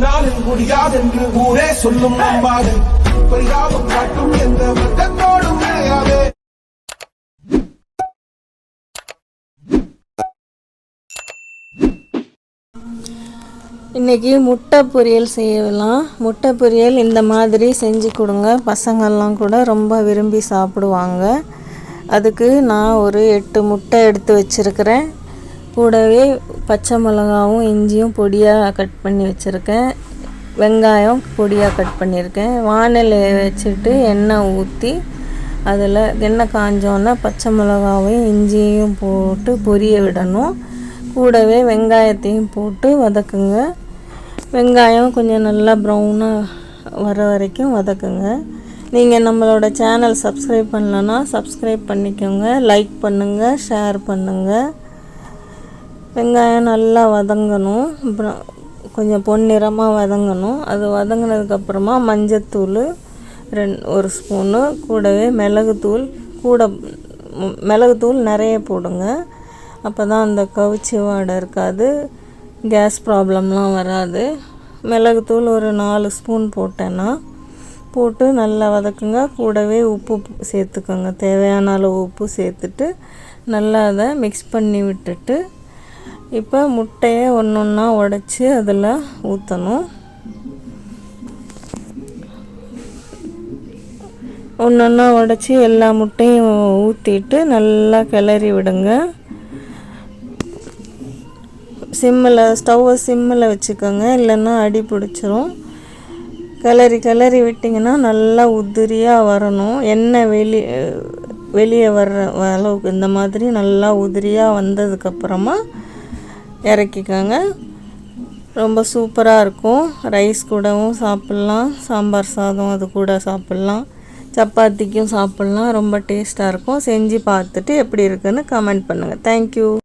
உன்னால் முடியாதென்று ஊரே சொல்லும் நம்பாது பரிதாபம் காட்டும் எந்த வர்க்கத்தோடும் விளையாதே இன்றைக்கி முட்டை பொரியல் செய்யலாம். முட்டை பொரியல் இந்த மாதிரி செஞ்சு கொடுங்க. பசங்கள்லாம் கூட ரொம்ப விரும்பி சாப்பிடுவாங்க. அதுக்கு நான் ஒரு எட்டு முட்டை எடுத்து வச்சுருக்கிறேன். கூடவே பச்சை மிளகாவும் இஞ்சியும் பொடியாக கட் பண்ணி வச்சுருக்கேன். வெங்காயம் பொடியாக கட் பண்ணியிருக்கேன் வானலை வச்சுட்டு எண்ணெய் ஊற்றி அதில் எண்ணெய் காஞ்சோன்னே பச்சை மிளகாவையும் இஞ்சியும் போட்டு பொரிய விடணும். கூடவே வெங்காயத்தையும் போட்டு வதக்குங்க. வெங்காயம் கொஞ்சம் நல்லா ப்ரௌனாக வர வரைக்கும் வதக்குங்க. நீங்கள் நம்மளோட சேனல் சப்ஸ்கிரைப் பண்ணலன்னா சப்ஸ்கிரைப் பண்ணிக்கோங்க. லைக் பண்ணுங்கள் ஷேர் பண்ணுங்கள் வெங்காயம் நல்லா வதங்கணும். அப்புறம் கொஞ்சம் பொன்னிறமாக வதங்கணும். அது வதங்கினதுக்கப்புறமா மஞ்சத்தூள் ரெண் ஒரு ஸ்பூனு கூடவே மிளகுத்தூள் கூட மிளகுத்தூள் நிறைய போடுங்க. அப்போ தான் அந்த கவுச்சி வாடை இருக்காது கேஸ் ப்ராப்ளம்லாம் வராது. மிளகுத்தூள் ஒரு நாலு ஸ்பூன் போட்டேன்னா போட்டு நல்லா வதக்குங்க. கூடவே உப்பு சேர்த்துக்கோங்க. தேவையான அளவு உப்பு சேர்த்துட்டு நல்லா அதை மிக்ஸ் பண்ணி விட்டுட்டு இப்போ முட்டையை ஒன்று ஒன்றா உடச்சி அதில் ஊற்றணும். ஒன்று ஒன்றா உடச்சி எல்லா முட்டையும் ஊற்றிட்டு நல்லா கிளறி விடுங்க. சிம்மில் ஸ்டவ்வை சிம்மில் வச்சுக்கோங்க இல்லைன்னா அடி பிடிச்சிரும். கிளறி கிளறி விட்டிங்கன்னா நல்லா உதிரியாக வரணும். எண்ணெய் வெளி வெளியே வர்ற அளவுக்கு இந்த மாதிரி நல்லா உதிரியாக வந்ததுக்கப்புறமா இறக்கிக்கோங்க. ரொம்ப சூப்பராக இருக்கும். ரைஸ் கூடவும் சாப்பிட்லாம். சாம்பார் சாதம் அது கூட சாப்பிட்லாம். சப்பாத்திக்கும் சாப்பிட்லாம். ரொம்ப டேஸ்ட்டாக இருக்கும். செஞ்சு பார்த்துட்டு எப்படி இருக்குதுன்னு கமெண்ட் பண்ணுங்கள் தேங்க்யூ